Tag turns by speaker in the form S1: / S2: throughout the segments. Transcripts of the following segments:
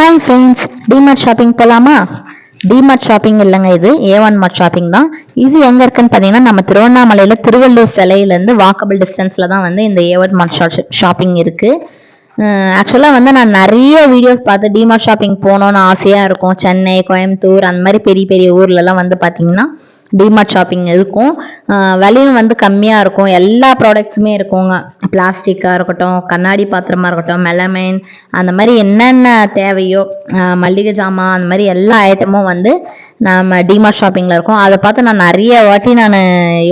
S1: Hi friends DMart shopping போகலாமா DMart shopping இல்லைங்க இது. ஏ ஒன் மார்ட் ஷாப்பிங் தான். இது எங்கே இருக்குன்னு பார்த்தீங்கன்னா நம்ம திருவண்ணாமலையில் திருவள்ளூர் சிலையிலேருந்து வாக்கபிள் டிஸ்டன்ஸில் தான் வந்து இந்த ஏ ஒன் மார்ட் ஷாப்பிங் இருக்குது ஆக்சுவலாக வந்து நான் நிறைய வீடியோஸ் பார்த்து டிமார்ட் ஷாப்பிங் போகணுன்னு ஆசையாக இருக்கும். சென்னை கோயம்புத்தூர் அந்த மாதிரி பெரிய பெரிய ஊர்லலாம் வந்து பார்த்தீங்கன்னா டிமார்ட் ஷாப்பிங் இருக்கும். விலையும் வந்து கம்மியாக இருக்கும். எல்லா ப்ராடக்ட்ஸுமே இருக்குங்க. பிளாஸ்டிக்காக இருக்கட்டும் கண்ணாடி பாத்திரமாக இருக்கட்டும் மெலமைன் அந்த மாதிரி என்னென்ன தேவையோ மல்லிகை ஜாமான் அந்த மாதிரி எல்லா ஐட்டமும் வந்து நம்ம டிமார்ட் ஷாப்பிங்கில் இருக்கும். அதை பார்த்து நான் நிறைய வாட்டி நான்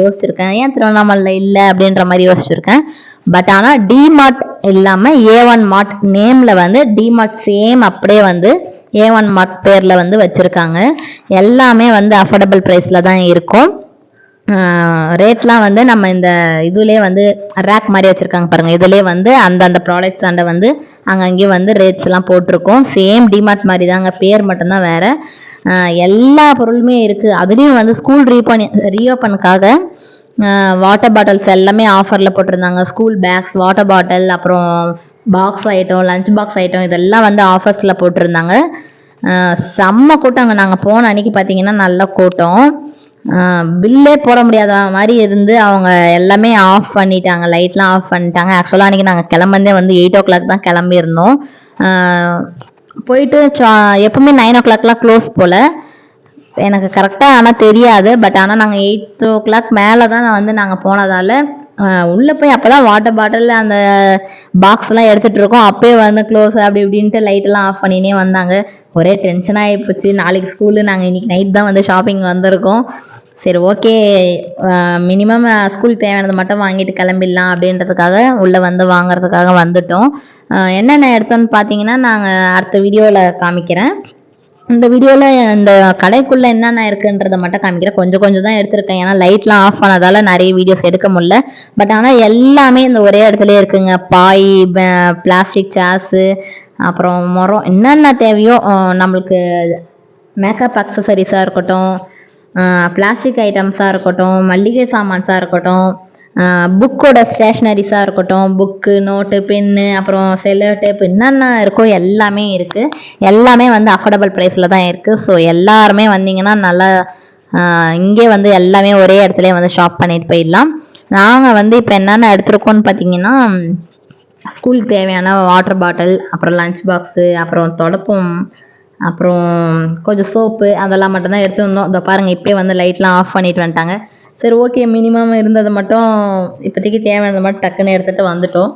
S1: யோசிச்சிருக்கேன். ஏன் திருவண்ணாமலை இல்லை அப்படின்ற மாதிரி யோசிச்சிருக்கேன். பட் ஆனால் டிமார்ட் இல்லாமல் ஏ ஒன் மார்ட் நேமில் வந்து டிமார்ட் சேம் அப்படியே வந்து ஏ ஒன் மார்ட் பேரில் வந்து வச்சுருக்காங்க. எல்லாமே வந்து அஃபோர்டபுள் ப்ரைஸில் தான் இருக்கும். ரேட்லாம் வந்து நம்ம இந்த இதுலேயே வந்து ரேக் மாதிரி வச்சுருக்காங்க பாருங்கள் இதுலேயே வந்து அந்தந்த ப்ராடக்ட்ஸ் அண்ட வந்து அங்கங்கேயும் வந்து ரேட்ஸ்லாம் போட்டிருக்கோம். சேம் டிமார்ட் மாதிரி தாங்க பேர் மட்டும்தான் வேறு. எல்லா பொருளுமே இருக்குது அதுலேயும் வந்து ஸ்கூல் ரீபன் ரீஓப்பனுக்காக வாட்டர் பாட்டில்ஸ் எல்லாமே ஆஃபரில் போட்டிருந்தாங்க. ஸ்கூல் பேக்ஸ் வாட்டர் பாட்டில் அப்புறம் box item lunch box item இதெல்லாம் வந்து ஆஃபர்ஸில் போட்டிருந்தாங்க. செம்ம கூட்டங்க நாங்கள் போன அன்னைக்கு பார்த்தீங்கன்னா நல்ல கூட்டம். பில்லே போட முடியாத மாதிரி இருந்து அவங்க எல்லாமே ஆஃப் பண்ணிட்டாங்க. லைட்லாம் ஆஃப் பண்ணிட்டாங்க. ஆக்சுவலாக அன்றைக்கி நாங்கள் கிளம்புந்தே வந்து எயிட் ஓ கிளாக் தான் கிளம்பியிருந்தோம். போயிட்டு சா- எப்பவுமே நைன் ஓ கிளாக்லாம் க்ளோஸ் போல். எனக்கு கரெக்டாக ஆனால் தெரியாது. பட் ஆனால் நாங்கள் எயிட் ஓ கிளாக் மேலே தான் வந்து நாங்கள் போனதால் உள்ளே போய் அப்போ தான் வாட்டர் பாட்டில் அந்த பாக்ஸ்லாம் எடுத்துகிட்டு இருக்கோம். அப்போயே வந்து க்ளோஸ் அப்படி இப்படின்ட்டு லைட்டெல்லாம் ஆஃப் பண்ணினே வந்தாங்க. ஒரே டென்ஷன் ஆகிப்போச்சு நாளைக்கு ஸ்கூலு நாங்கள் இன்னைக்கு நைட் தான் வந்து ஷாப்பிங் வந்திருக்கோம். சரி ஓகே மினிமம் ஸ்கூல் தேவையானது மட்டும் வாங்கிட்டு கிளம்பிடலாம் அப்படின்றதுக்காக உள்ளே வந்து வாங்குறதுக்காக வந்துட்டோம். என்னென்ன எடுத்தோன்னு பார்த்தீங்கன்னா நாங்கள் அடுத்த வீடியோவில் காமிக்கிறேன். இந்த வீடியோவில் இந்த கடைக்குள்ளே என்னென்ன இருக்குன்றதை மட்டும் காமிக்கிறேன். கொஞ்சம் கொஞ்சம் தான் எடுத்திருக்கேன். ஏன்னா லைட்லாம் ஆஃப் ஆனதால் நிறைய வீடியோஸ் எடுக்க முடியல. பட் ஆனால் எல்லாமே இந்த ஒரே இடத்துல இருக்குங்க. பாய் பிளாஸ்டிக் சேர்ஸு அப்புறம் முரம் என்னென்ன தேவையோ நம்மளுக்கு மேக்கப் அக்சசரிஸாக இருக்கட்டும் பிளாஸ்டிக் ஐட்டம்ஸாக இருக்கட்டும் மல்லிகை சாமான்ஸாக இருக்கட்டும் புக்கோட ஸ்டேஷ்னரிஸாக இருக்கட்டும் புக்கு நோட்டு பென்னு அப்புறம் செல்லோ டேப் என்னென்ன இருக்கோ எல்லாமே இருக்குது எல்லாமே வந்து அஃபோர்டபுள் ப்ரைஸில் தான் இருக்குது ஸோ எல்லாருமே வந்தீங்கன்னா நல்லா இங்கே வந்து எல்லாமே ஒரே இடத்துல வந்து ஷாப் பண்ணிட்டு போயிடலாம். நாங்கள் வந்து இப்போ என்னென்ன எடுத்துருக்கோன்னு பார்த்தீங்கன்னா ஸ்கூலுக்கு தேவையான வாட்டர் பாட்டில் அப்புறம் லஞ்ச் பாக்ஸு அப்புறம் தொடப்பம் அப்புறம் கொஞ்சம் சோப்பு அதெல்லாம் மட்டும்தான் எடுத்து வந்தோம். இதை பாருங்கள் இப்போயே வந்து லைட்லாம் ஆஃப் பண்ணிட்டு வந்துட்டாங்க. சரி ஓகே மினிமம் இருந்ததை மட்டும் இப்போதைக்கு தேவையானது மட்டும் டக்குன்னு எடுத்துகிட்டு வந்துட்டோம்.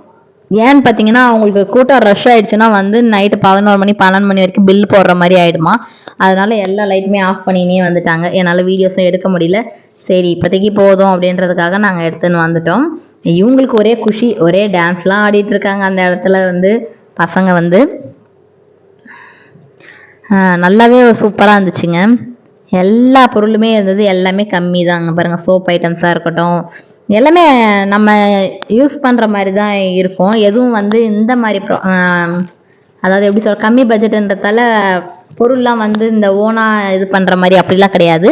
S1: ஏன்னு பார்த்தீங்கன்னா அவங்களுக்கு கூட்டம் ரஷ் ஆயிடுச்சுன்னா வந்து நைட்டு பதினோரு மணி பன்னெண்டு மணி வரைக்கும் பில் போடுற மாதிரி ஆயிடுமா? அதனால எல்லா லைட்டுமே ஆஃப் பண்ணினே வந்துட்டாங்க. என்னால் வீடியோஸும் எடுக்க முடியல. சரி இப்போதைக்கு போதும் அப்படின்றதுக்காக நாங்கள் எடுத்துன்னு வந்துட்டோம். இவங்களுக்கு ஒரே குஷி ஒரே டான்ஸ்லாம் ஆடிட்டு இருக்காங்க அந்த இடத்துல வந்து பசங்க வந்து. நல்லாவே சூப்பராக இருந்துச்சுங்க. எல்லா பொருளுமே இருந்தது எல்லாமே கம்மி தாங்க பாருங்கள் சோப் ஐட்டம்ஸாக இருக்கட்டும். எல்லாமே நம்ம யூஸ் பண்ணுற மாதிரி தான் இருக்கும். எதுவும் வந்து இந்த மாதிரி ப்ரோ அதாவது எப்படி சொல்ற கம்மி பட்ஜெட்டுன்றதால பொருள்லாம் வந்து இந்த ஓனாக இது பண்ணுற மாதிரி அப்படிலாம் கிடையாது.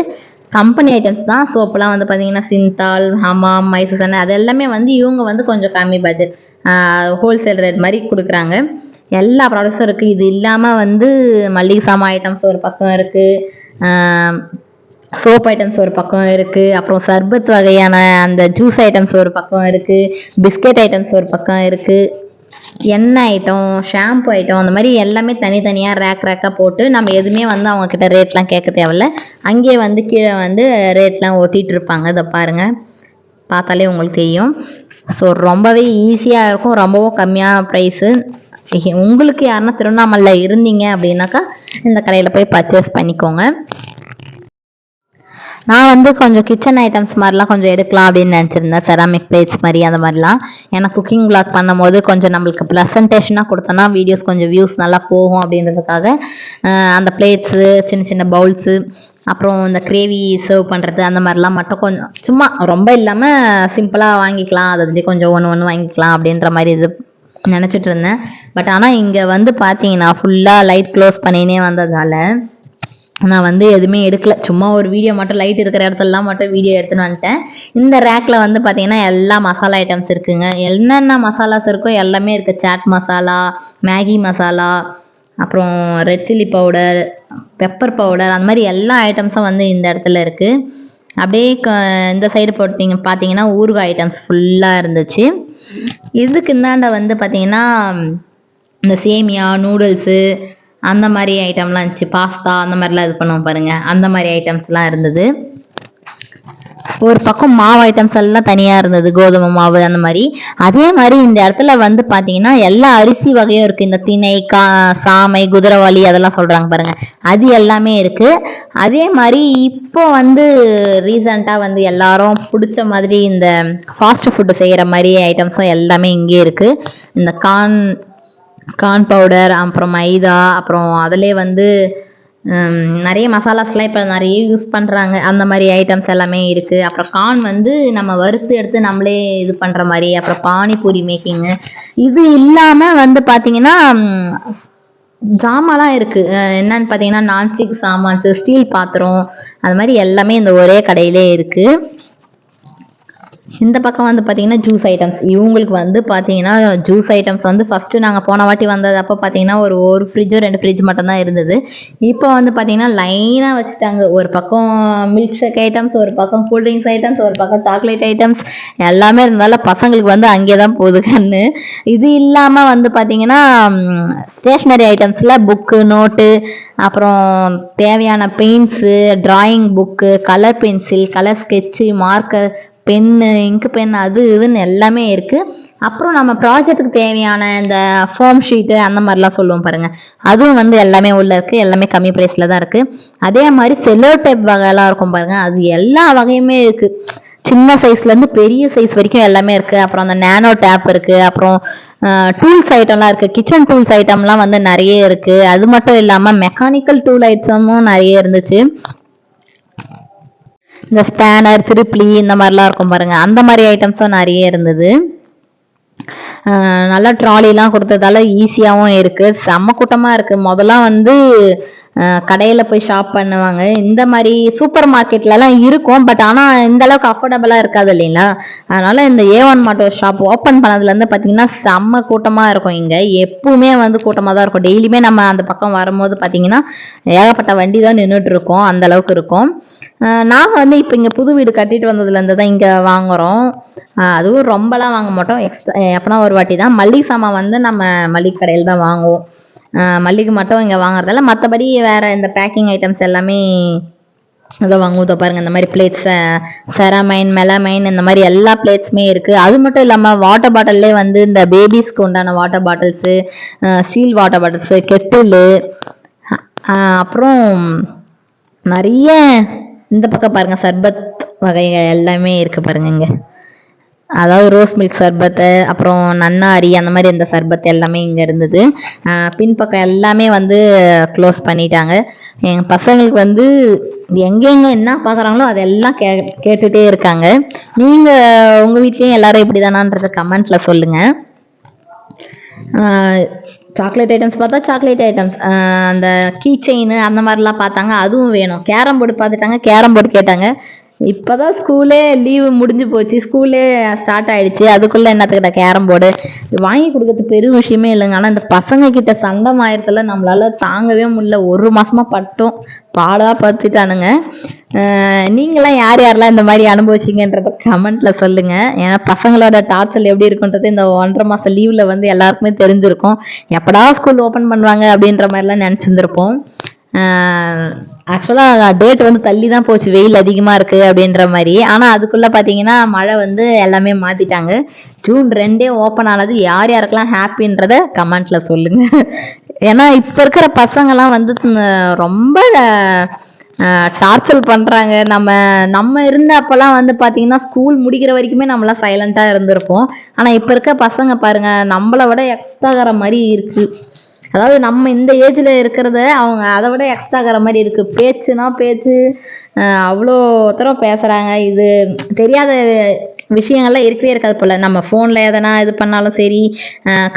S1: கம்பெனி ஐட்டம்ஸ் தான். சோப்புலாம் வந்து பார்த்தீங்கன்னா சிந்தால் ஹமாம் மைசூசன் அது எல்லாமே வந்து இவங்க வந்து கொஞ்சம் கம்மி பட்ஜெட் ஹோல்சேல் ரேட் மாதிரி கொடுக்குறாங்க. எல்லா ப்ராடக்ட்ஸும் இருக்குது இது இல்லாமல் வந்து மல்லிகை சாமான் ஐட்டம்ஸ் ஒரு பக்கம் இருக்குது சோப் ஐட்டம்ஸ் ஒரு பக்கம் இருக்குது அப்புறம் சர்பத் வகையான அந்த ஜூஸ் ஐட்டம்ஸ் ஒரு பக்கம் இருக்குது பிஸ்கெட் ஐட்டம்ஸ் ஒரு பக்கம் இருக்குது எண்ணெய் ஐட்டம் ஷாம்பு ஐட்டம் அந்த மாதிரி எல்லாமே தனித்தனியாக ரேக் ரேக்காக போட்டு நம்ம எதுவுமே வந்து அவங்கக்கிட்ட ரேட்லாம் கேட்க தேவையில்ல. அங்கேயே வந்து கீழே வந்து ரேட்லாம் ஒட்டிகிட்டு இருப்பாங்க. இதை பாருங்கள் பார்த்தாலே உங்களுக்கு தெரியும். ஸோ ரொம்பவே ஈஸியாக இருக்கும். ரொம்பவும் கம்மியான ப்ரைஸு உங்களுக்கு யாருன்னா திருவண்ணாமலையில் இருந்தீங்க அப்படின்னாக்கா இந்த கடையில் போய் பர்ச்சேஸ் பண்ணிக்கோங்க. நான் வந்து கொஞ்சம் கிச்சன் ஐட்டம்ஸ் மாதிரிலாம் கொஞ்சம் எடுக்கலாம் அப்படின்னு நினச்சிருந்தேன். செராமிக் பிளேட்ஸ் மாதிரி அந்த மாதிரிலாம். ஏன்னா குக்கிங் பிளாக் பண்ணும்போது கொஞ்சம் நம்மளுக்கு ப்ரெசன்டேஷனாக கொடுத்தோன்னா வீடியோஸ் கொஞ்சம் வியூஸ் நல்லா போகும் அப்படின்றதுக்காக அந்த பிளேட்ஸு சின்ன சின்ன பவுல்ஸு அப்புறம் இந்த கிரேவி சர்வ் பண்ணுறது அந்த மாதிரிலாம் மட்டும் கொஞ்சம் சும்மா ரொம்ப இல்லாமல் சிம்பிளாக வாங்கிக்கலாம். அது வந்து கொஞ்சம் ஒன்று ஒன்று வாங்கிக்கலாம் அப்படின்ற மாதிரி இது நினச்சிட்டு இருந்தேன் பட் ஆனால் இங்கே வந்து பார்த்தீங்கன்னா ஃபுல்லாக லைட் க்ளோஸ் பண்ணினே வந்ததால் நான் வந்து எதுவுமே எடுக்கல. சும்மா ஒரு வீடியோ மட்டும் லைட் இருக்கிற இடத்துலலாம் மட்டும் வீடியோ எடுத்துன்னு வந்துட்டேன். இந்த ரேக்கில் வந்து பார்த்தீங்கன்னா எல்லா மசாலா ஐட்டம்ஸ் இருக்குங்க. என்னென்ன மசாலாஸ் இருக்கோ எல்லாமே இருக்குது சாட் மசாலா மேகி மசாலா அப்புறம் red chilli powder pepper powder அந்த மாதிரி எல்லா ஐட்டம்ஸும் வந்து இந்த இடத்துல இருக்குது அப்படியே க இந்த சைடு போட்டிங்க பார்த்தீங்கன்னா ஊறுகாய் ஐட்டம்ஸ் ஃபுல்லாக இருந்துச்சு. இதுக்கு இந்தாண்ட வந்து பார்த்தீங்கன்னா இந்த சேமியா நூடுல்ஸு அந்த மாதிரி ஐட்டம்லாம் இருந்துச்சு. பாஸ்தா அந்த மாதிரிலாம் இது பண்ணுவோம் பாருங்கள் அந்த மாதிரி ஐட்டம்ஸ்லாம் இருந்தது. ஒரு பக்கம் மாவு ஐட்டம்ஸ் எல்லாம் தனியாக இருந்தது கோதுமை மாவு அந்த மாதிரி. அதே மாதிரி இந்த இடத்துல வந்து பார்த்தீங்கன்னா எல்லா அரிசி வகையும் இருக்குது இந்த திணை கா சாமை குதிரவாளி அதெல்லாம் சொல்கிறாங்க பாருங்கள் அது எல்லாமே இருக்குது அதே மாதிரி இப்போ வந்து ரீசண்டாக வந்து எல்லாரும் பிடிச்ச மாதிரி இந்த ஃபாஸ்ட் ஃபுட்டு செய்கிற மாதிரி ஐட்டம்ஸும் எல்லாமே இங்கே இருக்குது இந்த கார்ன் கார்ன் பவுடர் அப்புறம் மைதா அப்புறம் அதிலே வந்து நிறைய மசாலாஸ்லாம் இப்போ நிறைய யூஸ் பண்ணுறாங்க அந்த மாதிரி ஐட்டம்ஸ் எல்லாமே இருக்குது அப்புறம் கார்ன் வந்து நம்ம வறுத்து எடுத்து நம்மளே இது பண்ணுற மாதிரி அப்புறம் பானிபூரி மேக்கிங்கு இது இல்லாமல் வந்து பார்த்தீங்கன்னா ம், ஜாமான்லாம் இருக்குது என்னன்னு பார்த்தீங்கன்னா நான்ஸ்டிக் சாமான்ஸு ஸ்டீல் பாத்திரம் அது மாதிரி எல்லாமே இந்த ஒரே கடையிலே இருக்குது இந்த பக்கம் வந்து பார்த்தீங்கன்னா ஜூஸ் ஐட்டம்ஸ் இவங்களுக்கு வந்து பார்த்தீங்கன்னா ஜூஸ் ஐட்டம்ஸ் வந்து ஃபஸ்ட்டு நாங்கள் போன வாட்டி வந்தது அப்போ பார்த்தீங்கன்னா ஒரு ஒரு ஃப்ரிட்ஜோ ரெண்டு ஃப்ரிட்ஜ் மட்டும்தான் இருந்தது. இப்போ வந்து பார்த்தீங்கன்னா லைனாக வச்சுட்டாங்க. ஒரு பக்கம் மில்க் ஷேக் ஐட்டம்ஸ் ஒரு பக்கம் கூல் ட்ரிங்க்ஸ் ஐட்டம்ஸ் ஒரு பக்கம் சாக்லேட் ஐட்டம்ஸ் எல்லாமே இருந்தாலும் பசங்களுக்கு வந்து அங்கே தான் போகுது கண்ணு இது இல்லாமல் வந்து பார்த்தீங்கன்னா ஸ்டேஷ்னரி ஐட்டம்ஸில் புக்கு நோட்டு அப்புறம் தேவையான paints drawing book colour pencil colour sketch marker pen இங்கு பென் அது இதுன்னு எல்லாமே இருக்குது அப்புறம் நம்ம ப்ராஜெக்ட்டுக்கு தேவையான இந்த ஃபோம் ஷீட்டு அந்த மாதிரிலாம் சொல்லுவோம் பாருங்கள் அதுவும் வந்து எல்லாமே உள்ளே இருக்குது எல்லாமே கம்மி ப்ரைஸில் தான் இருக்குது அதே மாதிரி செல்லோ டைப் வகையெல்லாம் இருக்கும் பாருங்கள் அது எல்லா வகையுமே இருக்குது சின்ன சைஸ்லேருந்து பெரிய சைஸ் வரைக்கும் எல்லாமே இருக்குது அப்புறம் அந்த நேனோ டேப் இருக்குது அப்புறம் டூல்ஸ் ஐட்டம்லாம் இருக்குது கிச்சன் டூல்ஸ் ஐட்டம்லாம் வந்து நிறைய இருக்குது அது மட்டும் இல்லாமல் மெக்கானிக்கல் டூல் ஐட்டமும் நிறைய இருந்துச்சு. இந்த ஸ்பேனர் திருப்ளி இந்த மாதிரிலாம் இருக்கும் பாருங்க. அந்த மாதிரி ஐட்டம்ஸும் நிறைய இருந்தது. நல்லா ட்ராலிலாம் கொடுத்ததால ஈஸியாகவும் இருக்குது செம்ம கூட்டமாக இருக்குது முதல்லாம் வந்து கடையில் போய் ஷாப் பண்ணுவாங்க. இந்த மாதிரி சூப்பர் மார்க்கெட்லலாம் இருக்கும். பட் ஆனால் இந்த அளவுக்கு அஃபோர்டபுளாக இருக்காது இல்லைங்களா? அதனால் இந்த A one mart shop open பண்ணதுலேருந்து பார்த்தீங்கன்னா செம்ம கூட்டமாக இருக்கும் இங்கே. எப்பவுமே வந்து கூட்டமாக தான் இருக்கும். டெய்லியுமே நம்ம அந்த பக்கம் வரும்போது பார்த்தீங்கன்னா ஏகப்பட்ட வண்டி தான் நின்றுட்டு இருக்கோம். அந்த அளவுக்கு இருக்கும். நாங்கள் வந்து இப்போ இங்கே புது வீடு கட்டிட்டு வந்ததுலேருந்து தான் இங்கே வாங்குகிறோம் அதுவும் ரொம்பலாம் வாங்க மாட்டோம். எக்ஸ்ட்ரா எப்போனா ஒரு வாட்டி தான். மல்லிகை சாமான் வந்து நம்ம மளிகை கடையில் தான் வாங்குவோம். மல்லிகை மட்டும் இங்கே வாங்குறதில்ல. மற்றபடி வேறு இந்த பேக்கிங் ஐட்டம்ஸ் எல்லாமே இதை வாங்குவோம். பாருங்கள் இந்த மாதிரி பிளேட்ஸ் செரமைன் மெலமைன் இந்த மாதிரி எல்லா பிளேட்ஸுமே இருக்குது அது மட்டும் இல்லாமல் வாட்டர் பாட்டில்லே வந்து இந்த பேபிஸ்க்கு உண்டான water bottles steel water bottles kettle அப்புறம் நிறைய இந்த பக்கம் பாருங்க சர்பத் வகைகள் எல்லாமே இருக்கு பாருங்க இங்க அதாவது ரோஸ் மில்க் சர்பத்து அப்புறம் நன்னாரி அந்த மாதிரி இந்த சர்பத் எல்லாமே இங்கே இருந்தது. பின்பக்கம் எல்லாமே வந்து க்ளோஸ் பண்ணிட்டாங்க. எங்கள் பசங்களுக்கு வந்து எங்கெங்க என்ன பார்க்குறாங்களோ அதெல்லாம் கே கேட்டுகிட்டே இருக்காங்க. நீங்கள் உங்கள் வீட்லேயும் எல்லாரும் இப்படி தானான்றதை கமெண்ட்டில் சொல்லுங்கள் சாக்லேட் ஐட்டம்ஸ் பார்த்தா சாக்லேட் ஐட்டம்ஸ் அந்த கீ செயின் அந்த மாதிரிலாம் பார்த்தாங்க. அதுவும் வேணும். கேரம் போர்டு பார்த்துட்டாங்க. கேரம் போர்டு கேட்டாங்க. இப்போதான் ஸ்கூலே லீவு முடிஞ்சு போச்சு. ஸ்கூலே ஸ்டார்ட் ஆயிடுச்சு. அதுக்குள்ளே என்னத்துக்கிட்ட கேரம் போர்டு. வாங்கி கொடுக்கறது பெரும் விஷயமே இல்லைங்க. ஆனால் இந்த பசங்க கிட்ட சண்டை ஆயிரத்துல நம்மளால தாங்கவே முடியல. ஒரு மாசமா பட்டோம். பாடா படுத்திட்டானுங்க. நீங்களாம் யார் யாரெல்லாம் இந்த மாதிரி அனுபவிச்சிங்கன்றத கமெண்ட்ல சொல்லுங்க. ஏன்னா பசங்களோட டார்ச்சல் எப்படி இருக்குன்றது இந்த ஒன்றரை மாசம் லீவ்ல வந்து எல்லாருக்குமே தெரிஞ்சிருக்கும். எப்படா ஸ்கூல் ஓப்பன் பண்ணுவாங்க அப்படின்ற மாதிரிலாம் நினச்சிருந்துருப்போம். ஆக்சுவலாக டேட் வந்து தள்ளி தான் போச்சு. வெயில் அதிகமாக இருக்குது அப்படின்ற மாதிரி. ஆனால் அதுக்குள்ளே பார்த்தீங்கன்னா மழை வந்து எல்லாமே மாற்றிட்டாங்க ஜூன் ரெண்டே ஓப்பன் ஆனது. யார் யாருக்கெல்லாம் ஹாப்பின்றத கமெண்ட்டில் சொல்லுங்கள் ஏன்னா இப்போ இருக்கிற பசங்கெல்லாம் வந்து ரொம்ப டார்ச்சல் பண்ணுறாங்க நம்ம நம்ம இருந்த அப்போல்லாம் வந்து பார்த்தீங்கன்னா ஸ்கூல் முடிக்கிற வரைக்குமே நம்மளாம் சைலண்ட்டாக இருந்திருப்போம். ஆனால் இப்போ இருக்க பசங்க பாருங்கள் நம்மளை விட எக்ஸ்ட்ராகிற மாதிரி இருக்குது அதாவது நம்ம இந்த ஏஜில் இருக்கிறத அவங்க அதை விட எக்ஸ்ட்ராகிற மாதிரி இருக்குது பேச்சுனா பேச்சு அவ்வளோ தூரம் பேசுகிறாங்க இது தெரியாத விஷயங்கள்லாம் இருக்கவே இருக்காது போல். நம்ம ஃபோனில் எதனா இது பண்ணாலும் சரி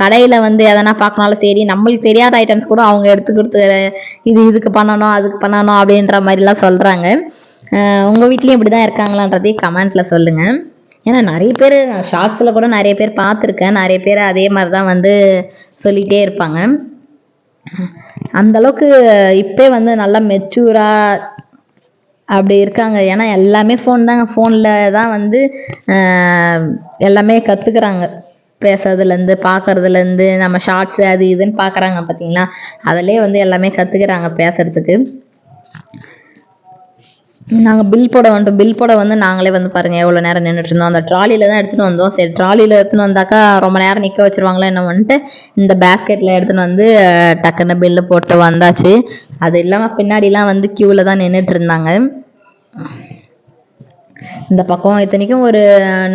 S1: கடையில் வந்து எதனா பார்க்கனாலும் சரி நம்மளுக்கு தெரியாத ஐட்டம்ஸ் கூட அவங்க எடுத்து கொடுத்து இது இதுக்கு பண்ணணும் அதுக்கு பண்ணணும் அப்படின்ற மாதிரிலாம் சொல்கிறாங்க உங்கள் வீட்லேயும் இப்படி தான் இருக்காங்களான்றதே கமெண்ட்டில் சொல்லுங்கள் ஏன்னா நிறைய பேர் ஷார்ட்ஸில் கூட நிறைய பேர் பார்த்துருக்கேன். நிறைய பேர் அதே மாதிரி தான் வந்து சொல்லிகிட்டே இருப்பாங்க. அந்த அளவுக்கு இப்பே வந்து நல்லா மெச்சூராக அப்படி இருக்காங்க. ஏன்னா எல்லாமே ஃபோன் தாங்க. ஃபோனில் தான் வந்து ஆஹ், எல்லாமே கற்றுக்குறாங்க பேசுறதுலேருந்து பார்க்குறதுலேருந்து நம்ம ஷார்ட்ஸு அது இதுன்னு பார்க்குறாங்க பார்த்தீங்களா அதிலே வந்து எல்லாமே கற்றுக்குறாங்க பேசுறதுக்கு. நாங்கள் பில் போட வந்துட்டோம். பில் போட வந்து நாங்களே வந்து பாருங்கள் எவ்வளோ நேரம் நின்றுட்டு இருந்தோம். அந்த ட்ராலியில் தான் எடுத்துகிட்டு வந்தோம். சரி ட்ராலியில் எடுத்துன்னு வந்தாக்கா ரொம்ப நேரம் நிற்க வச்சிருவாங்களோ என்ன வந்துட்டு இந்த பேஸ்கெட்டில் எடுத்துன்னு வந்து டக்குன்னு பில்லு போட்டு வந்தாச்சு. அது இல்லாமல் பின்னாடிலாம் வந்து க்யூவில் தான் நின்றுட்டு இருந்தாங்க. இந்த பக்கம் இத்தனைக்கும் ஒரு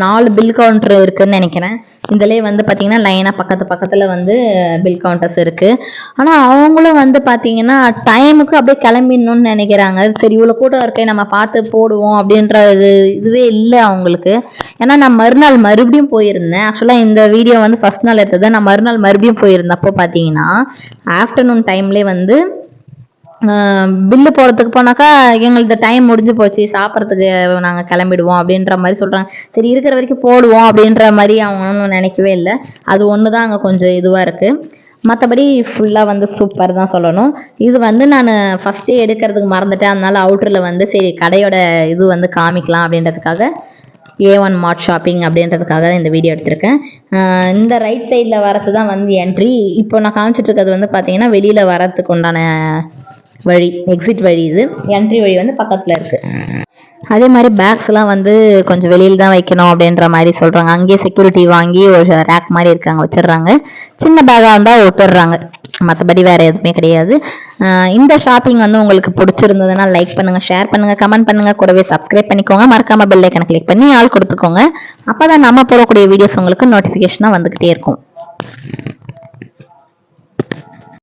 S1: நாலு பில் கவுண்டர் இருக்குன்னு நினைக்கிறேன். இதுலேயே வந்து பார்த்தீங்கன்னா லைனாக பக்கத்து பக்கத்தில் வந்து பில் கவுண்டர்ஸ் இருக்குது ஆனால் அவங்களும் வந்து பார்த்தீங்கன்னா டைமுக்கு அப்படியே கிளம்பிடணும்னு நினைக்கிறாங்க. சரி இவ்வளோ கூட்டம் இருக்கே நம்ம பார்த்து போடுவோம் அப்படின்ற இது இதுவே இல்லை அவங்களுக்கு. ஏன்னா நான் மறுநாள் மறுபடியும் போயிருந்தேன். ஆக்சுவலாக இந்த வீடியோ வந்து ஃபஸ்ட் நாள் எடுத்தது. நான் மறுநாள் மறுபடியும் போயிருந்தப்போ பார்த்தீங்கன்னா ஆஃப்டர்நூன் டைம்லேயே வந்து பில்லு போடுறதுக்கு போனாக்கா எங்களுக்கு டைம் முடிஞ்சு போச்சு. சாப்பிட்றதுக்கு நாங்கள் கிளம்பிடுவோம் அப்படின்ற மாதிரி சொல்கிறாங்க சரி இருக்கிற வரைக்கும் போடுவோம் அப்படின்ற மாதிரி அவங்க ஒன்றும் நினைக்கவே இல்லை. அது ஒன்று தான் அங்கே கொஞ்சம் இதுவாக இருக்குது மற்றபடி ஃபுல்லாக வந்து சூப்பர் தான் சொல்லணும். இது வந்து நான் ஃபஸ்ட்டே எடுக்கிறதுக்கு மறந்துட்டேன். அதனால அவுட்டரில் வந்து சரி கடையோட இது வந்து காமிக்கலாம் அப்படின்றதுக்காக ஏ ஒன் மார்ட் ஷாப்பிங் அப்படின்றதுக்காக தான் இந்த வீடியோ எடுத்திருக்கேன். இந்த ரைட் சைடில் வரது தான் வந்து என்ட்ரி இப்போ நான் காமிச்சிட்டு இருக்கிறது வந்து பார்த்தீங்கன்னா வெளியில் வரத்துக்கு உண்டான வழி எக்ஸிட் வழி இது. என்ட்ரி வழி வந்து பக்கத்தில் இருக்குது அதே மாதிரி பேக்ஸ்லாம் வந்து கொஞ்சம் வெளியில் தான் வைக்கணும் அப்படின்ற மாதிரி சொல்கிறாங்க அங்கேயே செக்யூரிட்டி வாங்கி ஒரு ரேக் மாதிரி இருக்காங்க வச்சிடுறாங்க. சின்ன பேக்காக இருந்தால் விட்டுடுறாங்க மற்றபடி வேறு எதுவுமே கிடையாது. இந்த ஷாப்பிங் வந்து உங்களுக்கு பிடிச்சிருந்ததுன்னா லைக் பண்ணுங்கள் ஷேர் பண்ணுங்கள் கமெண்ட் பண்ணுங்கள் கூடவே சப்ஸ்கிரைப் பண்ணிக்கோங்க. மறக்காமல் பெல் ஐக்கனை கிளிக் பண்ணி ஆள் கொடுத்துக்கோங்க. அப்போ தான் நம்ம போடக்கூடிய வீடியோஸ் உங்களுக்கு நோட்டிஃபிகேஷனாக வந்துக்கிட்டே இருக்கும்.